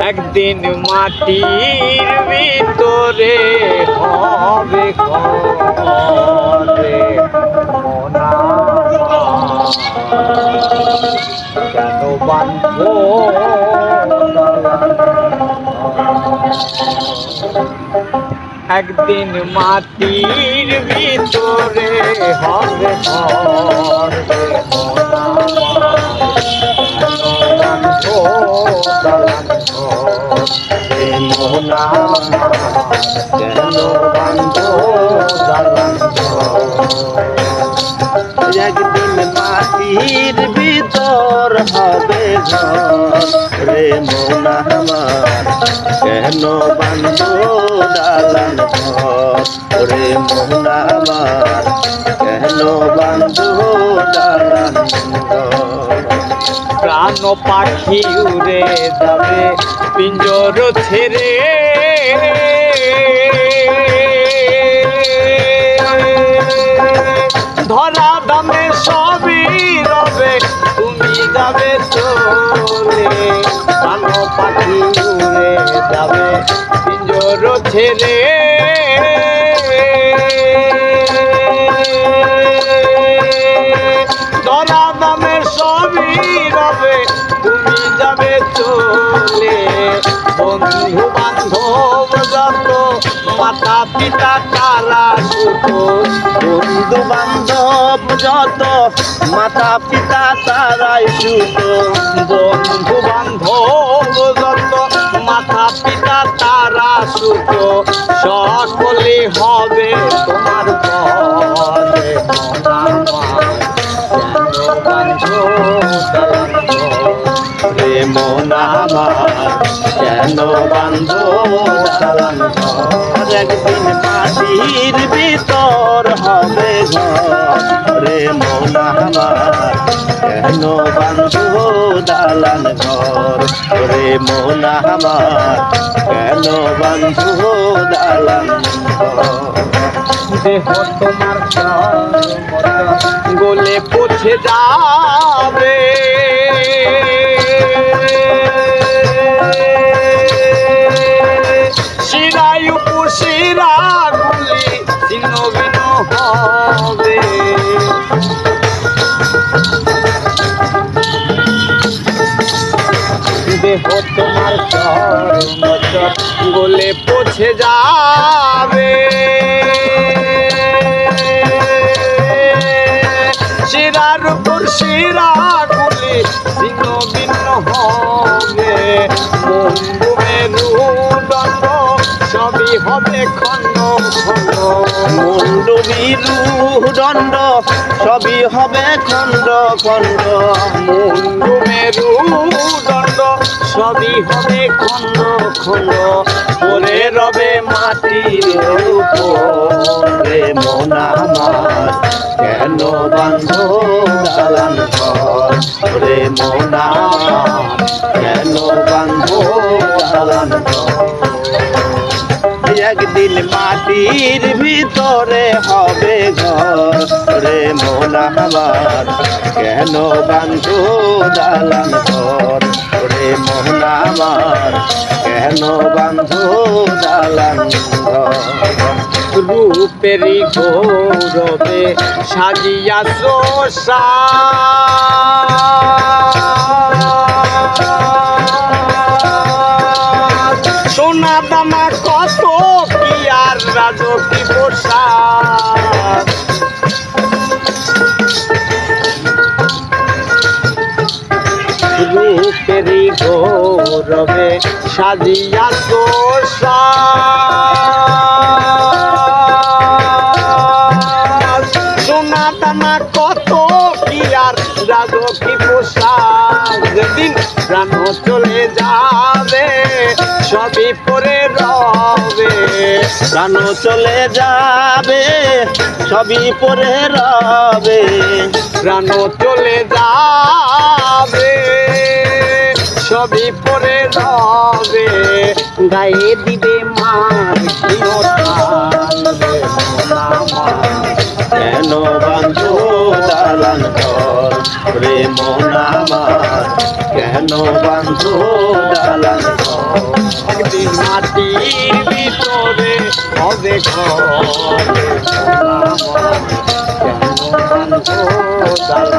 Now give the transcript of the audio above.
একদিন মাটির ভিতরে হবে কেন একদিন মাটির ভিতরে হবে ঘরে একদিন মাটির ভিতর হবে রে মন আমার কেন বান্ধ রে মন আমার কেন বান্ধ প্রাণ পাখি উড়ে যাবে, পিঞ্জর ছেড়ে যাবে চলে প্রাণ পাখি উড়ে যাবে, পিঞ্জর ছেড়ে। ধরা দামের সবই রবে, তুমি যাবে চলে বন্ধু মাতা পিতা, তারা সুখ বন্ধু বান্ধব যত। মাতা, পিতা, তারাই সুত বন্ধু বান্ধব যত। মাতা, পিতা, তারা সুখ সকলে হবে তোমার পরে রে মন আমার কেন বান্ধ দালান ঘর একদিন মাটির ভিতর হবে রে মন আমার, কেন বান্ধ দালান ঘর? রে মন আমার, কেন বান্ধ দালান দেহ তোমার গলে পচে যাবে দেহ তোমার চরমত গলে পচে যাবে। শিরার উপর শিরা গুলি ছিন্ন ভিন্ন হবে। মেরুদণ্ড সবই হবে খণ্ড খণ্ড মুন্ড বিরু দণ্ড, সবই হবে খণ্ড খণ্ড। মুন্ডু মেরুদণ্ড সবই হবে খণ্ড খণ্ড। পরে রবে মাটির রে মন কেন বান্ধ দালান রে মন কেন বান্ধ দালান একদিন মাটির ভিতরে হবে ঘর রে মন আমার কেন বান্ধ দালান ঘর রে মন আমার কেন বান্ধ দালান ঘর? রূপেরই গৌরবে সাজিয়া সোসা গৌরবে সাজিয়া তোষা। সোনা কত কি আর রাজকি পোশাক যেদিন প্রাণ চলে যাবে, সবই পরে রবে। প্রাণ চলে যাবে, সবই পরে রবে। প্রাণ চলে যাবে। সবে পরে রবে গায়ে দিবে মার কেন বান্ধো দালান ঘর? রে মনামার কেন বান্ধো দালান একদিন মাটির হবে ঘর কেন দালান